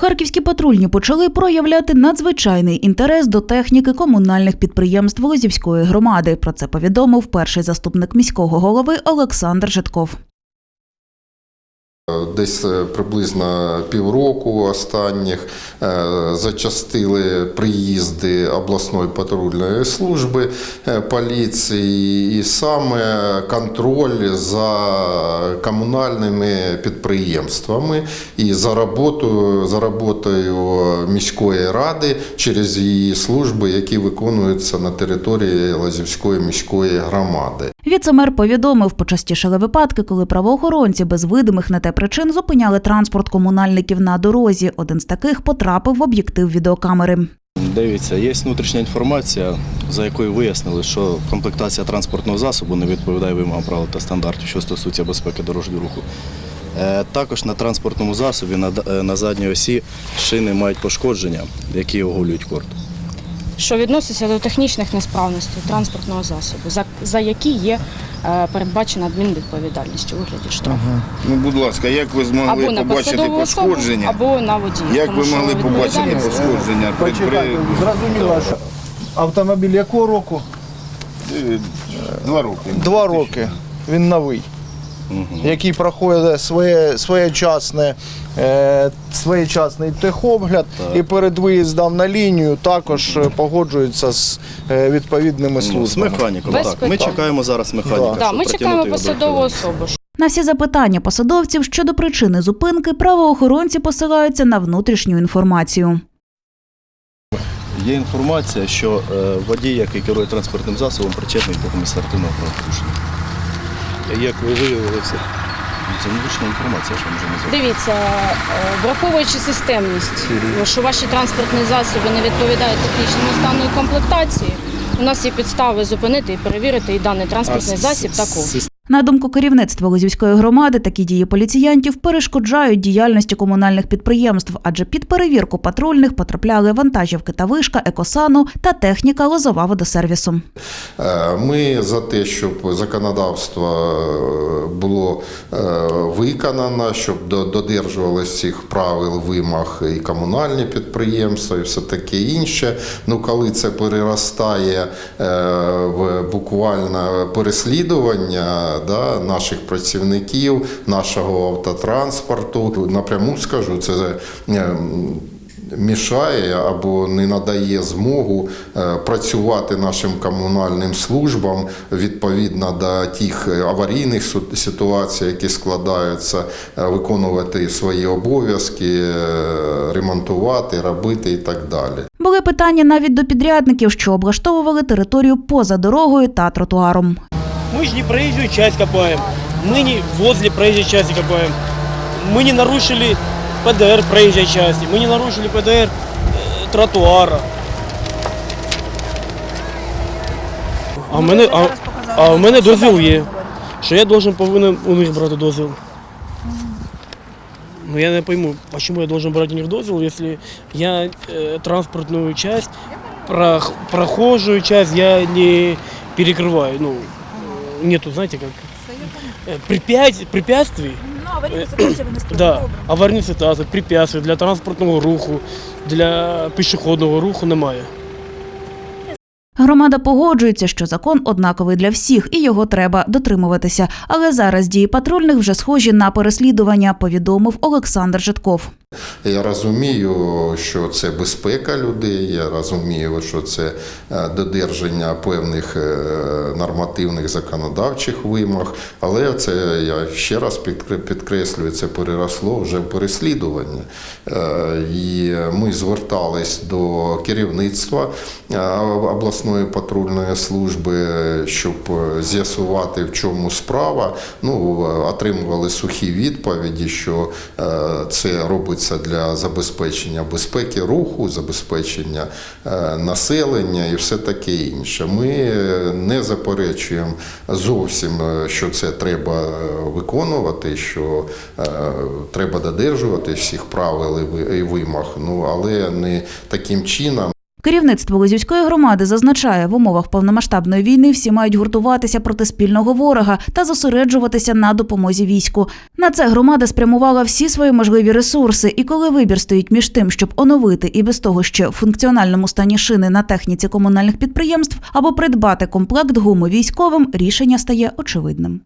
Харківські патрульні почали проявляти надзвичайний інтерес до техніки комунальних підприємств Лозівської громади. Про це повідомив перший заступник міського голови Олександр Житков. Десь е, приблизно півроку останніх е, зачастили приїзди обласної патрульної служби е, поліції і саме контроль за комунальними підприємствами і за роботою, за роботою міської ради через її служби, які виконуються на території Лазівської міської громади. Віцемер повідомив, почастішали випадки, коли правоохоронці без видимих на те причин зупиняли транспорт комунальників на дорозі. Один з таких потрапив в об'єктив відеокамери. Дивіться, є внутрішня інформація, за якою вияснили, що комплектація транспортного засобу не відповідає вимогам правил та стандартів, що стосується безпеки дорожнього руху. Е, Також на транспортному засобі е, на задній осі шини мають пошкодження, які оголюють корт. Що відноситься до технічних несправностей транспортного засобу, за, за які є е, передбачена адмінвідповідальність у вигляді штрафу. Ну, будь ласка, як ви змогли Або на побачити особу, пошкодження? або на водія. Як Тому ви могли побачити пошкодження? Почекайте, зрозуміло, що автомобіль якого року? Е, Два роки. Два роки. Він новий. Який проходить своє, своєчасне, е, своєчасний техогляд і перед виїздом на лінію також е, погоджується з е, відповідними Ну, З службами. механіком, Без так. Ми питань. чекаємо зараз механіка. Да, щоб ми чекаємо його до посадову особу. На всі запитання посадовців щодо причини зупинки правоохоронці посилаються на внутрішню інформацію. Є інформація, що е, водій, який керує транспортним засобом, причетний до адміністративного правопорушення. Як ви виявили це? Це внутрішня інформація, що може не. Дивіться, е, враховуючи системність, що ваші транспортні засоби не відповідають технічному стану і комплектації, у нас є підстави зупинити і перевірити і даний транспортний засіб також. На думку керівництва Лозівської громади, такі дії поліціянтів перешкоджають діяльності комунальних підприємств, адже під перевірку патрульних потрапляли вантажівки та вишка, екосану та техніка лозова водосервісу. Е, Ми за те, щоб законодавство е, було е, виконано, щоб до- додержувалися цих правил вимог і комунальні підприємства, і все таке інше. Ну, коли це переростає в буквально переслідування да, наших працівників, нашого автотранспорту, напряму скажу, це е, мішає або не надає змогу е, працювати нашим комунальним службам відповідно до тих аварійних ситуацій, які складаються, е, виконувати свої обов'язки, ремонтувати, робити і так далі. Були питання навіть до підрядників, що облаштовували територію поза дорогою та тротуаром. Мы же не проезжую часть копаем. Мы не возле проезжей части копаем. Мы не нарушили ПДР проезжей части. Мы не нарушили ПДР э, тротуара. А в мене, а, а в мене дозвіл є. Що я должен повинен у них брати дозвіл. Ну я не пойму, почему я должен брать у них дозвіл, если я э, транспортную часть, прох- прохожую часть я не перекрываю. Ну, нету, знаете, как э, препят- препятствий. Ну, аварійну ситуацію ви. Да, Добре. аварійні ситуації, препятствий для транспортного руху, для пішохідного руху немає. Громада погоджується, що закон однаковий для всіх і його треба дотримуватися. Але зараз дії патрульних вже схожі на переслідування, повідомив Олександр Житков. Я розумію, що це безпека людей, я розумію, що це е, додержання певних е, нормативних законодавчих вимог, але це я ще раз підкреслюю, це переросло вже в переслідування. Е, І ми звертались до керівництва обласної патрульної служби, щоб з'ясувати, в чому справа. Ну, отримували сухі відповіді, що це робиться для забезпечення безпеки руху, забезпечення е, населення і все таке інше. Ми е, не заперечуємо зовсім, е, що це треба виконувати, що треба додержувати всіх правил і ви- і вимог, ну але не таким чином. Керівництво Лозівської громади зазначає, в умовах повномасштабної війни всі мають гуртуватися проти спільного ворога та зосереджуватися на допомозі війську. На це громада спрямувала всі свої можливі ресурси. І коли вибір стоїть між тим, щоб оновити і без того ще в функціональному стані шини на техніці комунальних підприємств або придбати комплект гуми військовим, рішення стає очевидним.